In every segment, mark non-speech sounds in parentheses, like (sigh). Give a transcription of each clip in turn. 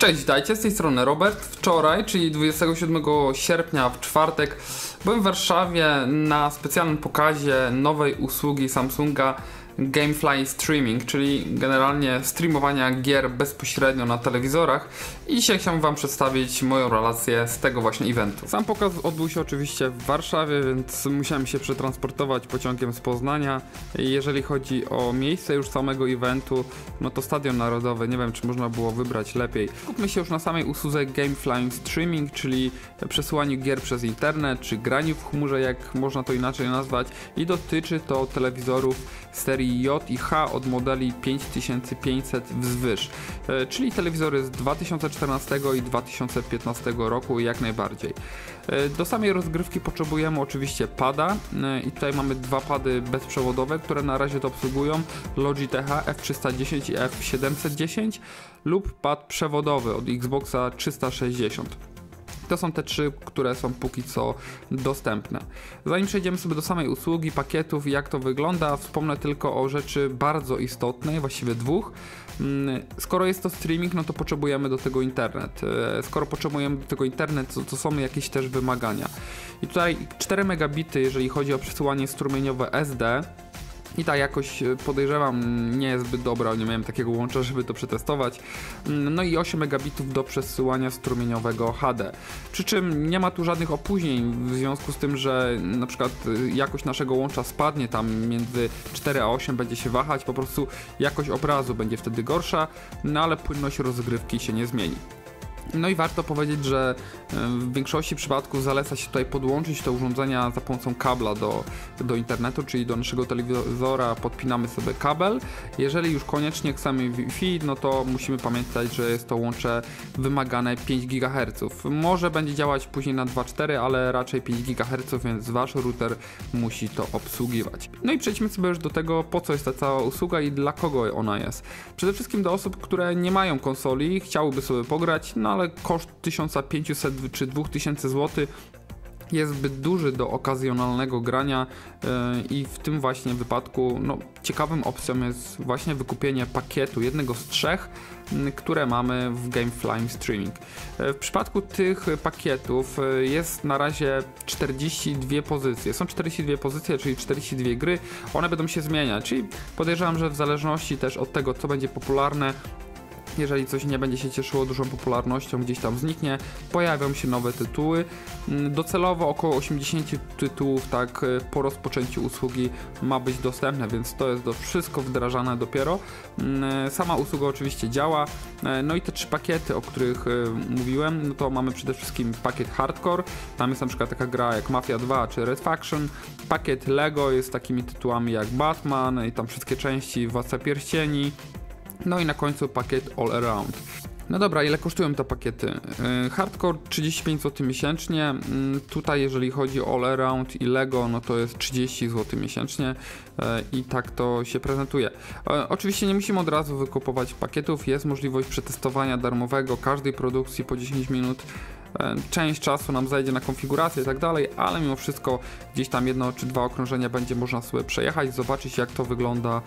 Cześć, witajcie, z tej strony Robert. Wczoraj, czyli 27 sierpnia w czwartek, byłem w Warszawie na specjalnym pokazie nowej usługi Samsunga Gamefly Streaming, czyli generalnie streamowania gier bezpośrednio na telewizorach i dzisiaj chciałbym Wam przedstawić moją relację z tego właśnie eventu. Sam pokaz odbył się oczywiście w Warszawie, więc musiałem się przetransportować pociągiem z Poznania. Jeżeli chodzi o miejsce już samego eventu, no to Stadion Narodowy, nie wiem czy można było wybrać lepiej. Skupmy się już na samej usłudze Gamefly Streaming, czyli przesyłaniu gier przez internet, czy graniu w chmurze, jak można to inaczej nazwać i dotyczy to telewizorów serii J i H od modeli 5500 wzwyż, e, czyli telewizory z 2014 i 2015 roku jak najbardziej. E, do samej rozgrywki potrzebujemy oczywiście pada e, i tutaj mamy dwa pady bezprzewodowe, które na razie to obsługują Logitech F310 i F710 lub pad przewodowy od Xboxa 360. To są te trzy, które są póki co dostępne. Zanim przejdziemy sobie do samej usługi, pakietów i jak to wygląda, wspomnę tylko o rzeczy bardzo istotnej, właściwie dwóch. Mm, skoro jest to streaming, no to potrzebujemy do tego internet. E, skoro potrzebujemy do tego internet, to, to są jakieś też wymagania. I tutaj 4 megabity, jeżeli chodzi o przesyłanie strumieniowe SD, i ta jakość e, podejrzewam nie jest zbyt dobra, nie miałem takiego łącza, żeby to przetestować. Mm, no i 8 megabitów do przesyłania strumieniowego HD. Przy czym nie ma tu żadnych opóźnień w związku z tym, że na przykład e, jakość naszego łącza spadnie tam między 4 a 8 będzie się wahać, po prostu jakość obrazu będzie wtedy gorsza, no ale płynność rozgrywki się nie zmieni. No i warto powiedzieć, że w większości przypadków zaleca się tutaj podłączyć te urządzenia za pomocą kabla do, do internetu, czyli do naszego telewizora podpinamy sobie kabel. Jeżeli już koniecznie chcemy Wi-Fi, no to musimy pamiętać, że jest to łącze wymagane 5 GHz. Może będzie działać później na 2.4, ale raczej 5 GHz, więc wasz router musi to obsługiwać. No i przejdźmy sobie już do tego, po co jest ta cała usługa i dla kogo ona jest. Przede wszystkim do osób, które nie mają konsoli, chciałyby sobie pograć, no ale koszt 1500 czy 2000 zł jest zbyt duży do okazjonalnego grania yy, i w tym właśnie wypadku no, ciekawym opcją jest właśnie wykupienie pakietu, jednego z trzech, które mamy w Gamefly Streaming. Yy, w przypadku tych pakietów y, jest na razie 42 pozycje. Są 42 pozycje, czyli 42 gry. One będą się zmieniać, czyli podejrzewam, że w zależności też od tego, co będzie popularne, jeżeli coś nie będzie się cieszyło dużą popularnością, gdzieś tam zniknie, pojawią się nowe tytuły. Mm, docelowo około 80 tytułów tak y, po rozpoczęciu usługi ma być dostępne, więc to jest do wszystko wdrażane dopiero. Mm, sama usługa oczywiście działa. E, no i te trzy pakiety, o których y, mówiłem, no to mamy przede wszystkim pakiet hardcore. Tam jest na przykład taka gra jak Mafia 2 czy Red Faction. Pakiet Lego jest takimi tytułami jak Batman i tam wszystkie części Władca Pierścieni. No i na końcu pakiet All Around. No dobra, ile kosztują te pakiety? Y, hardcore 35 zł miesięcznie. Mm, tutaj, jeżeli chodzi o All Around i Lego, no to jest 30 zł miesięcznie y, i tak to się prezentuje. Y, oczywiście nie musimy od razu wykupować pakietów, jest możliwość przetestowania darmowego każdej produkcji po 10 minut. E, część czasu nam zajdzie na konfigurację i tak dalej, ale mimo wszystko gdzieś tam jedno czy dwa okrążenia będzie można sobie przejechać, zobaczyć jak to wygląda e,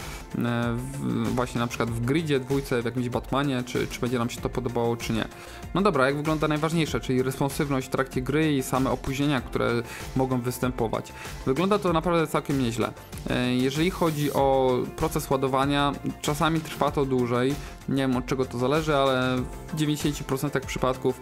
w, właśnie na przykład w gridzie, dwójce, w jakimś Batmanie, czy, czy będzie nam się to podobało, czy nie. No dobra, jak wygląda najważniejsze, czyli responsywność w trakcie gry i same opóźnienia, które mogą występować. Wygląda to naprawdę całkiem nieźle. E, jeżeli chodzi o proces ładowania, czasami trwa to dłużej, nie wiem od czego to zależy, ale w 90% przypadków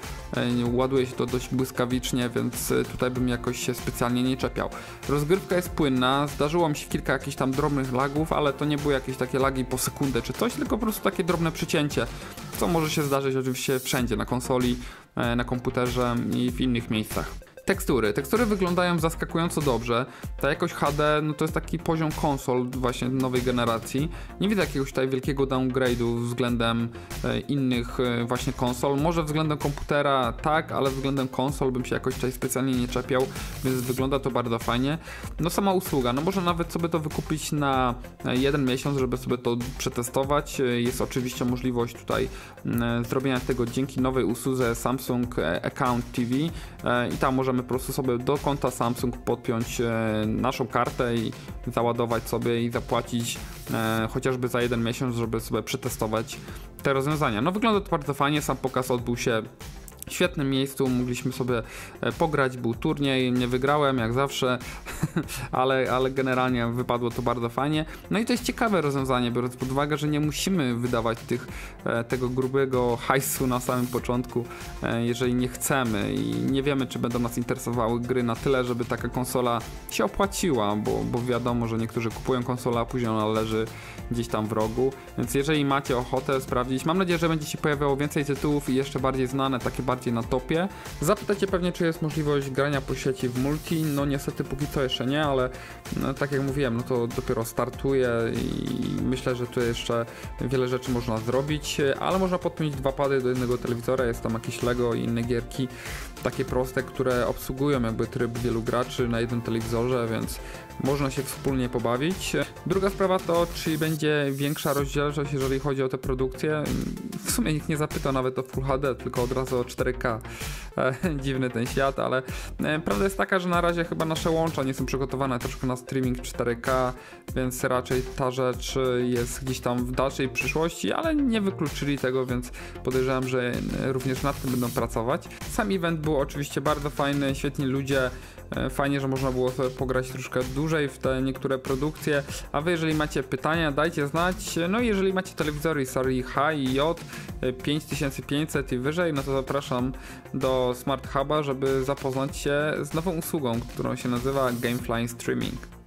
ładuje się to dość błyskawicznie, więc tutaj bym jakoś się specjalnie nie czepiał. Rozgrywka jest płynna, zdarzyło mi się kilka jakichś tam drobnych lagów, ale to nie były jakieś takie lagi po sekundę czy coś, tylko po prostu takie drobne przycięcie, co może się zdarzyć oczywiście wszędzie, na konsoli, e, na komputerze i w innych miejscach. Tekstury. Tekstury wyglądają zaskakująco dobrze. Ta jakość HD no to jest taki poziom konsol właśnie nowej generacji. Nie widzę jakiegoś tutaj wielkiego downgrade'u względem e, innych e, właśnie konsol. Może względem komputera tak, ale względem konsol bym się jakoś tutaj specjalnie nie czepiał, więc wygląda to bardzo fajnie. No sama usługa, no może nawet sobie to wykupić na jeden miesiąc, żeby sobie to przetestować. E, jest oczywiście możliwość tutaj zrobienia tego dzięki nowej usłudze Samsung Account TV i tam może możemy po prostu sobie do konta Samsung podpiąć e, naszą kartę i załadować sobie i zapłacić e, chociażby za jeden miesiąc, żeby sobie przetestować te rozwiązania. No wygląda to bardzo fajnie, sam pokaz odbył się świetnym miejscu, mogliśmy sobie e, pograć, był turniej, nie wygrałem jak zawsze, (laughs) ale, ale generalnie wypadło to bardzo fajnie. No i to jest ciekawe rozwiązanie, biorąc pod uwagę, że nie musimy wydawać tych, e, tego grubego hajsu na samym początku, e, jeżeli nie chcemy i nie wiemy, czy będą nas interesowały gry na tyle, żeby taka konsola się opłaciła, bo, bo wiadomo, że niektórzy kupują konsolę, a później ona leży gdzieś tam w rogu, więc jeżeli macie ochotę sprawdzić, mam nadzieję, że będzie się pojawiało więcej tytułów i jeszcze bardziej znane, takie bardziej na topie. Zapytacie pewnie, czy jest możliwość grania po sieci w multi. No niestety póki co jeszcze nie, ale no, tak jak mówiłem, no to dopiero startuje i myślę, że tu jeszcze wiele rzeczy można zrobić, ale można podpiąć dwa pady do jednego telewizora, jest tam jakieś Lego i inne gierki takie proste, które obsługują jakby tryb wielu graczy na jednym telewizorze, więc można się wspólnie pobawić. Druga sprawa to, czy będzie większa rozdzielczość, jeżeli chodzi o te produkcje. W sumie nikt nie zapyta nawet o Full HD, tylko od razu o 4K. E, (laughs) dziwny ten świat, ale e, prawda jest taka, że na razie chyba nasze łącza nie są przygotowane troszkę na streaming 4K, więc raczej ta rzecz jest gdzieś tam w dalszej przyszłości, ale nie wykluczyli tego, więc podejrzewam, że również nad tym będą pracować. Sam event był oczywiście bardzo fajny, świetni ludzie, e, fajnie, że można było sobie pograć troszkę dłużej w te niektóre produkcje, a wy jeżeli macie pytania, dajcie znać. No i jeżeli macie telewizory serii H i J 5500 i wyżej, no to zapraszam do Smart Huba, żeby zapoznać się z nową usługą, którą się nazywa Gamefly Streaming.